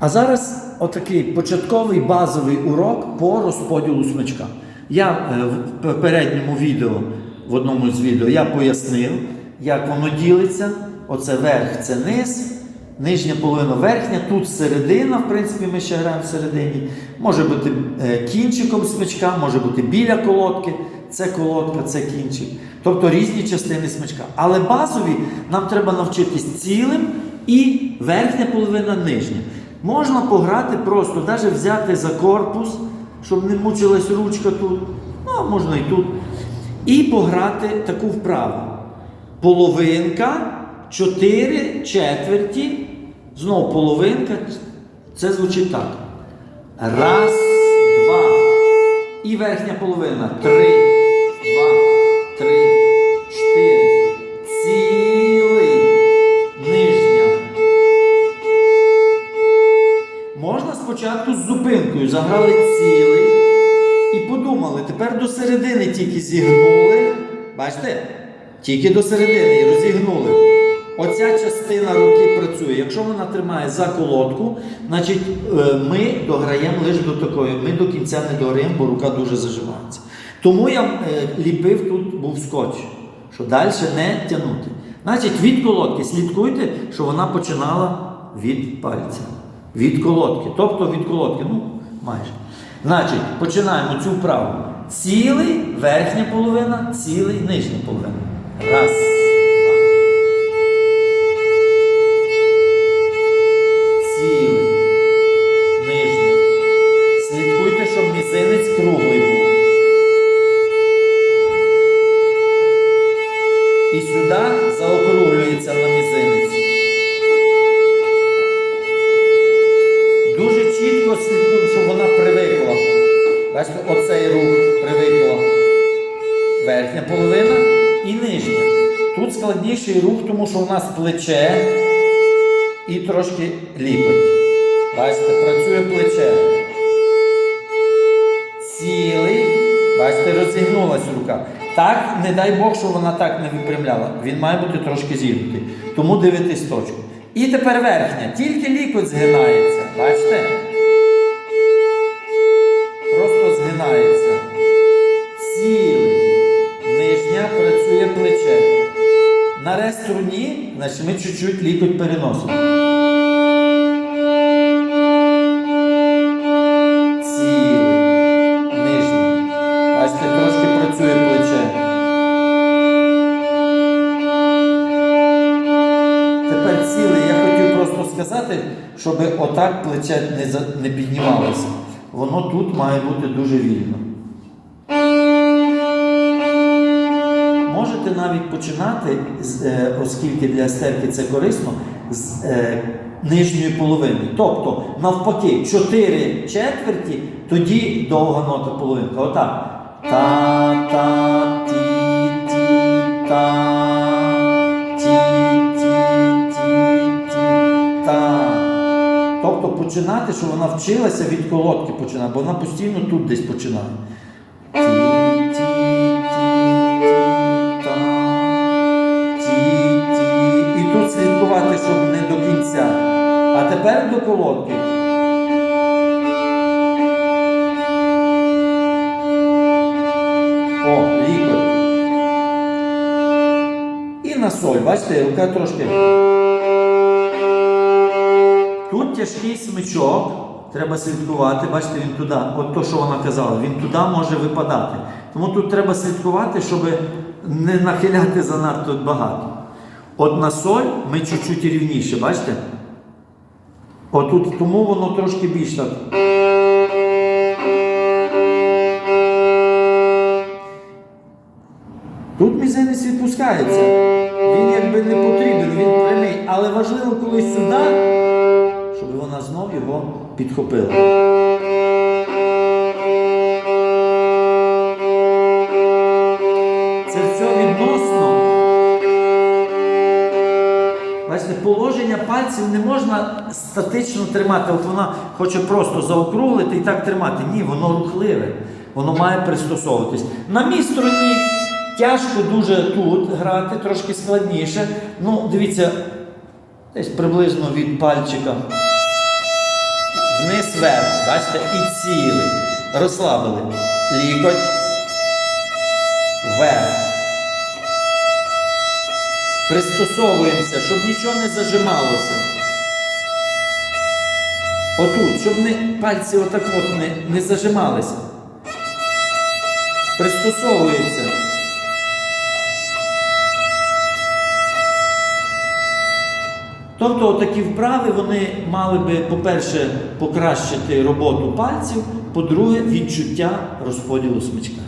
А зараз отакий початковий базовий урок по розподілу смичка. Я е, в попередньому відео, в одному з відео, я пояснив, як воно ділиться. Оце верх, це низ, нижня половина верхня, тут середина, в принципі, ми ще граємо всередині. Може бути е, кінчиком смичка, може бути біля колодки. Це колодка, це кінчик. Тобто різні частини смичка. Але базові нам треба навчитись цілим і верхня половина нижня. Можна пограти просто, навіть взяти за корпус, щоб не мучилась ручка тут, ну можна і тут. І пограти таку вправу. Половинка, 4 четверті, знову половинка. Це звучить так. Раз, два. І верхня половина. Три, зупинкою цілий і подумали, тепер до середини тільки зігнули. Бачите? Тільки до середини і розігнули. Оця частина руки працює. Якщо вона тримає за колодку, значить е, ми дограємо лише до такої. Ми до кінця не дограємо, бо рука дуже зажимається. Тому я е, ліпив тут був скотч, що далі не тягнути. Значить, від колодки слідкуйте, що вона починала від пальця. Від колодки. Тобто від колодки, ну, майже. Значить, починаємо цю вправу. Цілий верхня половина, цілий нижня половина. Раз. Верхня половина і нижня. Тут складніший рух, тому що у нас плече і трошки ліпить. Бачите, працює плече. Цілий. Бачите, розігнулась рука. Так, не дай Бог, що вона так не випрямляла. Він має бути трошки зігнутий. Тому дивитесь точку. І тепер верхня. Тільки лікоть згинається. Бачите? На реструні, значить ми чуть-чуть лікоть переносимо. Цілий. Нижній. Бачите, трошки працює плече. Тепер цілий. Я хотів просто сказати, щоб отак плече не піднімалося. Воно тут має бути дуже вільно. Можете навіть починати, е, оскільки для стерки це корисно, з е, нижньої половини. Тобто, навпаки, 4 четверті, тоді довга нота половинка. Отак. Та, та, ті, ті, та, ті, ті, ті, ті. Тобто починати, щоб вона вчилася від колодки починати, бо вона постійно тут десь починає. Тепер до колодки. О, лікоть. І на соль, бачите, рука трошки. Тут тяжкий смичок, треба слідкувати, бачите, він туди, от то, що вона казала, він туди може випадати. Тому тут треба слідкувати, щоб не нахиляти занадто багато. От на соль ми чуть-чуть рівніше, бачите? Отут, тому воно трошки більш так. Тут мізинець відпускається. Він якби не потрібен, він прямий. Але важливо, коли сюди, щоб вона знов його підхопила. Це все відносно. Положення пальців не можна статично тримати. От вона хоче просто заокруглити і так тримати. Ні, воно рухливе. Воно має пристосовуватись. На мій стороні тяжко дуже тут грати, трошки складніше. Ну, дивіться, десь приблизно від пальчика. низ вверх. Бачите? І цілий. Розслабили. Лікоть. Вверх. Пристосовуємося, щоб нічого не зажималося. Отут, щоб не, пальці отак от не, не зажималися. Пристосовується. Тобто такі вправи вони мали би, по-перше, покращити роботу пальців, по-друге, відчуття розподілу смичка.